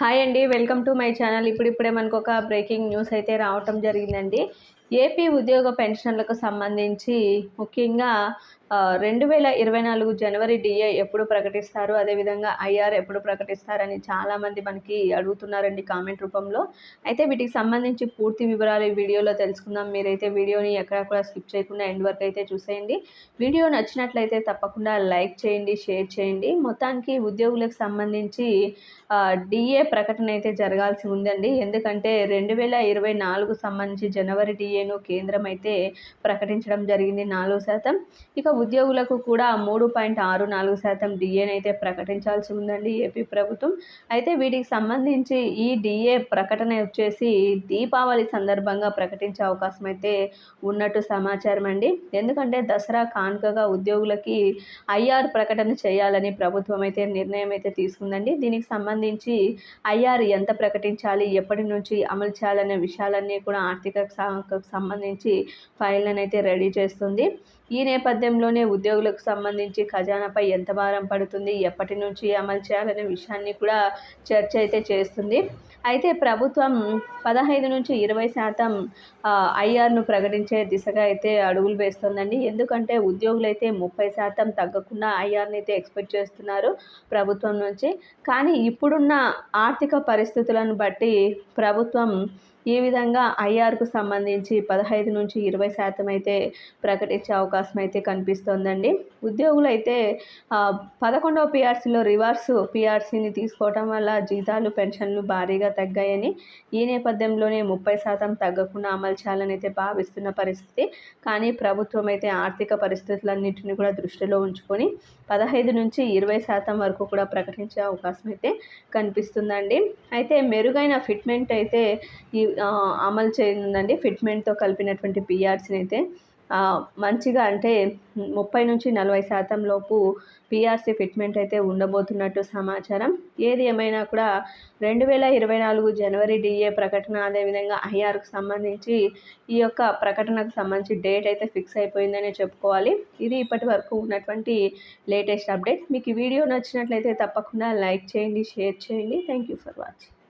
Hi అండి welcome to my channel. ఇప్పుడిప్పుడే మనకు ఒక బ్రేకింగ్ న్యూస్ అయితే రావటం జరిగిందండి. ఏపీ ఉద్యోగ పెన్షన్లకు సంబంధించి ముఖ్యంగా రెండు వేల ఇరవై నాలుగు జనవరి డిఏ ఎప్పుడు ప్రకటిస్తారు? అదేవిధంగా ఐఆర్ ఎప్పుడు ప్రకటిస్తారని చాలామంది మనకి అడుగుతున్నారండి కామెంట్ రూపంలో. అయితే వీటికి సంబంధించి పూర్తి వివరాలు ఈ వీడియోలో తెలుసుకుందాం. మీరైతే వీడియోని ఎక్కడెక్కడ కూడా స్కిప్ చేయకుండా ఎండ్ వరకు అయితే చూసేయండి. వీడియో నచ్చినట్లయితే తప్పకుండా లైక్ చేయండి షేర్ చేయండి. మొత్తానికి ఉద్యోగులకు సంబంధించి డిఏ ప్రకటన అయితే జరగాల్సి ఉందండి. ఎందుకంటే రెండు వేల ఇరవై నాలుగు సంబంధించి జనవరి డిఏను కేంద్రం అయితే ప్రకటించడం జరిగింది నాలుగు శాతం. ఇక ఉద్యోగులకు కూడా మూడు పాయింట్ ఆరు నాలుగు శాతం డిఏని అయితే ప్రకటించాల్సి ఉందండి ఏపీ ప్రభుత్వం. అయితే వీటికి సంబంధించి ఈ డిఏ ప్రకటన వచ్చేసి దీపావళి సందర్భంగా ప్రకటించే అవకాశం అయితే ఉన్నట్టు సమాచారం అండి. ఎందుకంటే దసరా కానుకగా ఉద్యోగులకి ఐఆర్ ప్రకటన చేయాలని ప్రభుత్వం అయితే నిర్ణయం అయితే తీసుకుందండి. దీనికి సంబంధించి ఐఆర్ ఎంత ప్రకటించాలి ఎప్పటి నుంచి అమలు చేయాలనే విషయాలన్నీ కూడా ఆర్థిక సంబంధించి ఫైల్ని అయితే రెడీ చేస్తుంది. ఈ నేపథ్యంలోనే ఉద్యోగులకు సంబంధించి ఖజానాపై ఎంత భారం పడుతుంది ఎప్పటి నుంచి అమలు చేయాలనే విషయాన్ని కూడా చర్చ అయితే చేస్తుంది. అయితే ప్రభుత్వం పదహైదు నుంచి ఇరవై శాతం ఐఆర్ను ప్రకటించే దిశగా అయితే అడుగులు వేస్తుందండి. ఎందుకంటే ఉద్యోగులు అయితే ముప్పై శాతం తగ్గకుండా ఐఆర్ని అయితే ఎక్స్పెక్ట్ చేస్తున్నారు ప్రభుత్వం నుంచి. కానీ ఇప్పుడున్న ఆర్థిక పరిస్థితులను బట్టి ప్రభుత్వం ఈ విధంగా ఐఆర్కు సంబంధించి పదహైదు నుంచి ఇరవై శాతం అయితే ప్రకటించే అవకాశం అయితే కనిపిస్తోందండి. ఉద్యోగులు అయితే పదకొండవ పిఆర్సీలో రివర్స్ పిఆర్సీని తీసుకోవటం వల్ల జీతాలు పెన్షన్లు భారీగా తగ్గాయని ఈ నేపథ్యంలోనే ముప్పై శాతం తగ్గకుండా అమలు చేయాలని అయితే భావిస్తున్న పరిస్థితి. కానీ ప్రభుత్వం అయితే ఆర్థిక పరిస్థితులన్నింటినీ కూడా దృష్టిలో ఉంచుకొని పదహైదు నుంచి ఇరవై శాతం వరకు కూడా ప్రకటించే అవకాశం అయితే కనిపిస్తుందండి. అయితే మెరుగైన ఫిట్మెంట్ అయితే ఈ అమలు చేయనుందండి ఫిట్మెంట్తో కలిపినటువంటి పిఆర్సీని అయితే మంచిగా అంటే ముప్పై నుంచి నలభై శాతం లోపు పిఆర్సీ ఫిట్మెంట్ అయితే ఉండబోతున్నట్టు సమాచారం. ఏది ఏమైనా కూడా రెండు వేల ఇరవై నాలుగు జనవరి డిఏ ప్రకటన అదేవిధంగా ఐఆర్కు సంబంధించి ఈ యొక్క ప్రకటనకు సంబంధించి డేట్ అయితే ఫిక్స్ అయిపోయిందని చెప్పుకోవాలి. ఇది ఇప్పటి వరకు ఉన్నటువంటి లేటెస్ట్ అప్డేట్. మీకు ఈ వీడియో నచ్చినట్లయితే తప్పకుండా లైక్ చేయండి షేర్ చేయండి. Thank you for watching.